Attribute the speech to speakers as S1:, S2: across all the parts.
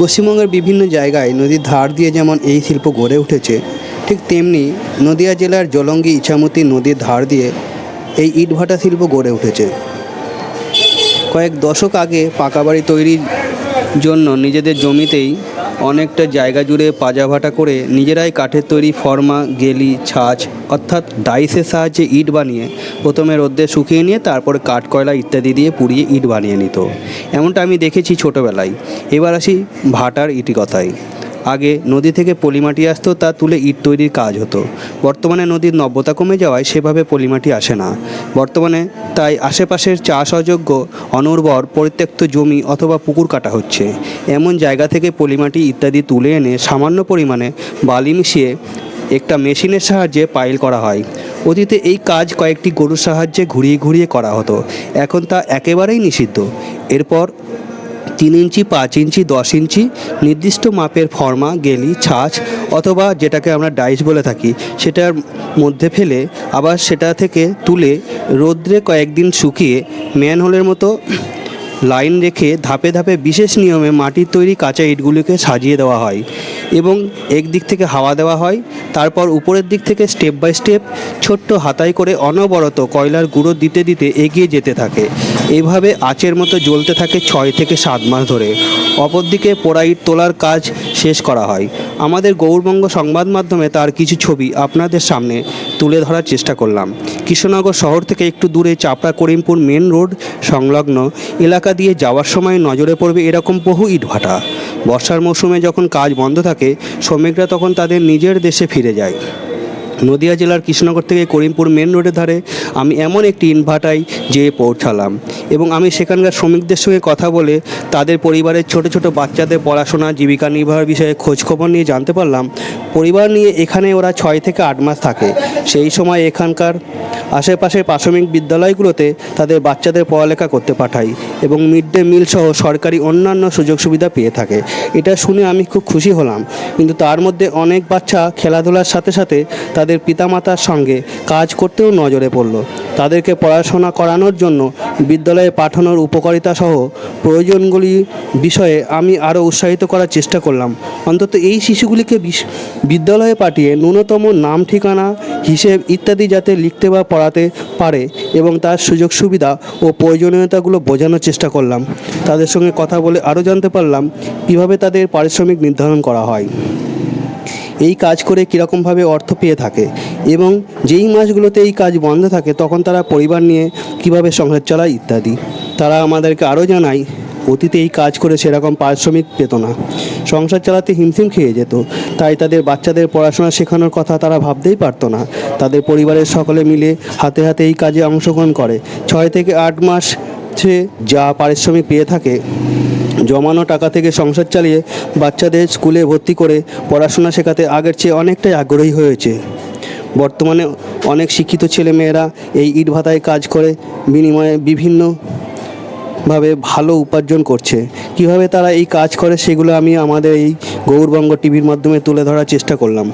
S1: পশ্চিমবঙ্গের বিভিন্ন জায়গায় নদীর ধার দিয়ে যেমন এই শিল্প গড়ে উঠেছে, ঠিক তেমনি নদিয়া জেলার জলঙ্গি, ইছামতি নদীর ধার দিয়ে এই ইটভাটা শিল্প গড়ে উঠেছে। কয়েক দশক আগে পাকা বাড়ি তৈরির জন্য নিজেদের জমিতেই অনেকটা জায়গা জুড়ে পাজাভাটা করে নিজেরাই কাঠের তৈরি ফর্মা, গেলি, ছাঁচ, অর্থাৎ ডাইসের সাহায্যে ইট বানিয়ে প্রথমে রোদ্দে শুকিয়ে নিয়ে তারপর কাঠ, কয়লা ইত্যাদি দিয়ে পুড়িয়ে ইট বানিয়ে নিত। এমনটা আমি দেখেছি ছোটোবেলায়। এবার আসি ভাটার ইটিকথায়। আগে নদী থেকে পলিমাটি আসতো, তা তুলে ইট তৈরির কাজ হতো। বর্তমানে নদীর নব্যতা কমে যাওয়ায় সেভাবে পলিমাটি আসে না। বর্তমানে তাই আশেপাশের চাষ অযোগ্য, অনুর্বর, পরিত্যক্ত জমি অথবা পুকুর কাটা হচ্ছে। এমন জায়গা থেকে পলিমাটি ইত্যাদি তুলে এনে সামান্য পরিমাণে বালি মিশিয়ে একটা মেশিনের সাহায্যে পাইল করা হয়। অতীতে এই কাজ কয়েকটি গরুর সাহায্যে ঘুরিয়ে ঘুরিয়ে করা হতো। এখন তা একেবারেই নিষিদ্ধ। এরপর তিন ইঞ্চি, পাঁচ ইঞ্চি, দশ ইঞ্চি নির্দিষ্ট মাপের ফর্মা, গেলি, ছাঁচ অথবা যেটাকে আমরা ডাইস বলে থাকি, সেটার মধ্যে ফেলে আবার সেটা থেকে তুলে রোদ্রে কয়েকদিন শুকিয়ে ম্যানহোলের মতো লাইন রেখে ধাপে ধাপে বিশেষ নিয়মে মাটির তৈরি কাঁচা ইটগুলিকে সাজিয়ে দেওয়া হয়। এবং একদিক থেকে হাওয়া দেওয়া হয়, তারপর উপরের দিক থেকে স্টেপ বাই স্টেপ ছোট্ট হাতায় করে অনবরত কয়লার গুঁড়ো দিতে দিতে এগিয়ে যেতে থাকে। এভাবে আঁচের মতো জ্বলতে থাকে ছয় থেকে সাত মাস ধরে। অপরদিকে পোড়া ইট তোলার কাজ শেষ করা হয়। আমাদের গৌরবঙ্গ সংবাদ মাধ্যমে তার কিছু ছবি আপনাদের সামনে তুলে ধরার চেষ্টা করলাম। কৃষ্ণনগর শহর থেকে একটু দূরে চাপড়া করিমপুর মেন রোড সংলগ্ন এলাকা দিয়ে যাওয়ার সময় নজরে পড়বে এরকম বহু ইটভাটা। বর্ষার মৌসুমে যখন কাজ বন্ধ থাকে, শ্রমিকরা তখন তাদের নিজের দেশে ফিরে যায়। নদিয়া জেলার কৃষ্ণনগর থেকে করিমপুর মেন রোডের ধারে আমি এমন একটি ইনভার্টাই যেয়ে পৌঁছালাম। এবং আমি সেখানকার শ্রমিকদের সঙ্গে কথা বলে তাদের পরিবারের ছোট ছোট বাচ্চাদের পড়াশোনা, জীবিকা নির্বাহের বিষয়ে খোঁজখবর নিয়ে জানতে পারলাম। পরিবার নিয়ে এখানে ওরা ছয় থেকে আট মাস থাকে। সেই সময় এখানকার আশেপাশের প্রাথমিক বিদ্যালয়গুলোতে তাদের বাচ্চাদের পড়ালেখা করতে পাঠাই এবং মিড ডে মিল সহ সরকারি অন্যান্য সুযোগ সুবিধা পেয়ে থাকে। এটা শুনে আমি খুব খুশি হলাম। কিন্তু তার মধ্যে অনেক বাচ্চা খেলাধুলার সাথে সাথে তাদের পিতামাতার সঙ্গে কাজ করতেও নজরে পড়ল। তাদেরকে পড়াশোনা করানোর জন্য বিদ্যালয়ে পাঠানোর উপকারিতা সহ প্রয়োজনগুলি বিষয়ে আমি আরও উৎসাহিত করার চেষ্টা করলাম। অন্তত এই শিশুগুলিকে বিদ্যালয়ে পাঠিয়ে ন্যূনতম নাম, ঠিকানা, হিসেব ইত্যাদি যাতে লিখতে বা পড়াতে পারে এবং তার সুযোগ সুবিধা ও প্রয়োজনীয়তাগুলো বোঝানোর চেষ্টা করলাম। তাদের সঙ্গে কথা বলে আরও জানতে পারলাম কীভাবে তাদের পারিশ্রমিক নির্ধারণ করা হয়। এই কাজ করে কীরকমভাবে অর্থ পেয়ে থাকে। এবং যেই মাসগুলোতে এই কাজ বন্ধ থাকে, তখন তারা পরিবার নিয়ে কীভাবে সংসার চালায় ইত্যাদি। তারা আমাদেরকে আরও জানায়, অতীতে এই কাজ করে সেরকম পারিশ্রমিক পেত না। সংসার চালাতে হিমশিম খেয়ে যেত। তাই তাদের বাচ্চাদের পড়াশোনা শেখানোর কথা তারা ভাবতেই পারতো না। তাদের পরিবারের সকলে মিলে হাতে হাতে এই কাজে অংশগ্রহণ করে। ছয় থেকে আট মাস সে যা পারিশ্রমিক পেয়ে থাকে, জমানো টাকা থেকে সংসার চালিয়ে বাচ্চাদের স্কুলে ভর্তি করে পড়াশোনা শেখাতে আগের চেয়ে অনেকটাই আগ্রহী হয়েছে। বর্তমানে অনেক শিক্ষিত ছেলেমেয়েরা এই ইট ভাতায় কাজ করে, বিনিময়ে বিভিন্ন ভাবে ভালো উপার্জন করছে। কীভাবে তারা এই কাজ করে সেগুলো আমি আমাদের এই গৌরবঙ্গ টিভির মাধ্যমে তুলে ধরার চেষ্টা করলাম।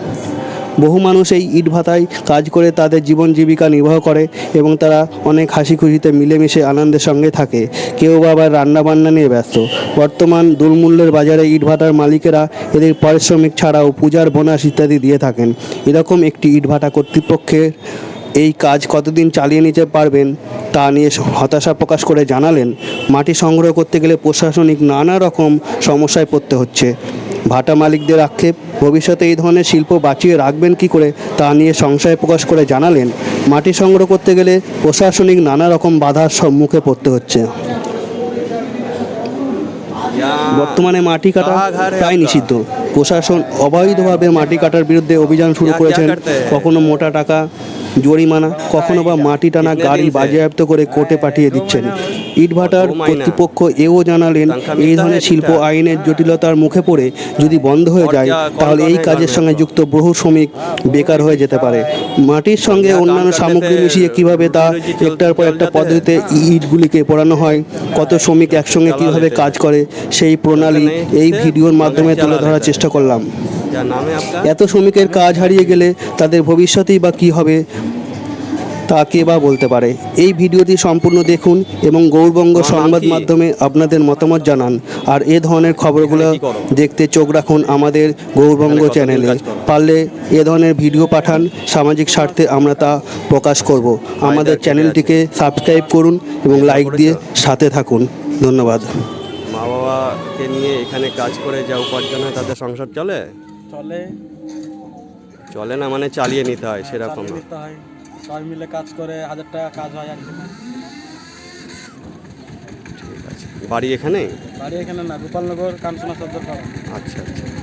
S1: বহু মানুষ এই ইট ভাতায় কাজ করে তাদের জীবন জীবিকা নির্বাহ করে এবং তারা অনেক হাসি খুশিতে মিলেমিশে আনন্দের সঙ্গে থাকে। কেউ বা আবার রান্নাবান্না নিয়ে ব্যস্ত। বর্তমান দুর্মূল্যের বাজারে ইট ভাটার মালিকেরা এদের পারিশ্রমিক ছাড়াও পূজার বোনাস ইত্যাদি দিয়ে থাকেন। এরকম একটি ইট ভাটা কর্তৃপক্ষের এই কাজ কতদিন চালিয়ে নিতে পারবেন তা নিয়ে হতাশা প্রকাশ করে জানালেন। মাটি সংগ্রহ করতে গেলে প্রশাসনিক নানা রকম সমস্যায় পড়তে হচ্ছে। ভাটা মালিকদের আক্ষেপ। ভবিষ্যতে এই ধরনের শিল্প বাঁচিয়ে রাখবেন কি করে তা নিয়ে সংশয় প্রকাশ করে জানালেন। মাটি সংগ্রহ করতে গেলে প্রশাসনিক নানা রকম বাধার সম্মুখে পড়তে হচ্ছে। বর্তমানে মাটি কাটা প্রায় নিষিদ্ধ। প্রশাসন অবৈধভাবে মাটি কাটার বিরুদ্ধে অভিযান শুরু করেছেন। কখনো মোটা টাকা জরিমানা কখনো বা মাটি টানা গাড়ি বাজেয়াপ্ত করে কোর্টে পাঠিয়ে দিচ্ছেন। ইটভাটার কর্তৃপক্ষ এও জানালেন এই ধরনের শিল্প আইনের জটিলতার মুখে পড়ে যদি বন্ধ হয়ে যায় তাহলে এই কাজের সঙ্গে যুক্ত বহু শ্রমিক বেকার হয়ে যেতে পারে। মাটির সঙ্গে অন্যান্য সামগ্রী মিশিয়ে কীভাবে তা একটার পর একটা পদ্ধতিতে ইটগুলিকে পড়ানো হয় কত শ্রমিক একসঙ্গে কীভাবে কাজ করে সেই প্রণালী এই ভিডিওর মাধ্যমে তুলে ধরার চেষ্টা করলাম। এত শ্রমিকের কাজ হারিয়ে গেলে তাদের ভবিষ্যতেই বা কী হবে? তা কে বা বলতে পারে? এই ভিডিওটি সম্পূর্ণ দেখুন এবং গৌরবঙ্গ সংবাদ মাধ্যমে আপনাদের মতামত জানান। আর এ ধরনের খবরগুলো? দেখতে চোখ রাখুন আমাদের গৌরবঙ্গ চ্যানেলে পারলে এ ধরনের ভিডিও পাঠান সামাজিক স্বার্থে আমরা তা প্রকাশ করব। আমাদের চ্যানেলটিকে সাবস্ক্রাইব করুন এবং লাইক দিয়ে সাথে থাকুন। ধন্যবাদ।
S2: মা বাবাকে নিয়ে এখানে কাজ করে যা উপার্জন হয় তাদের সংসার চলে?
S3: চলে।
S2: চলে না মানে চালিয়ে নিতে হয় সেরকম না।
S3: হয়। সবাই মিলে কাজ করে হাজার টাকা কাজ হয় একদিনে
S2: ঠিক বাড়ি এখানে?
S3: বাড়ি এখানে না গোপালনগর কাঞ্চনা সদর
S2: আচ্ছা আচ্ছা।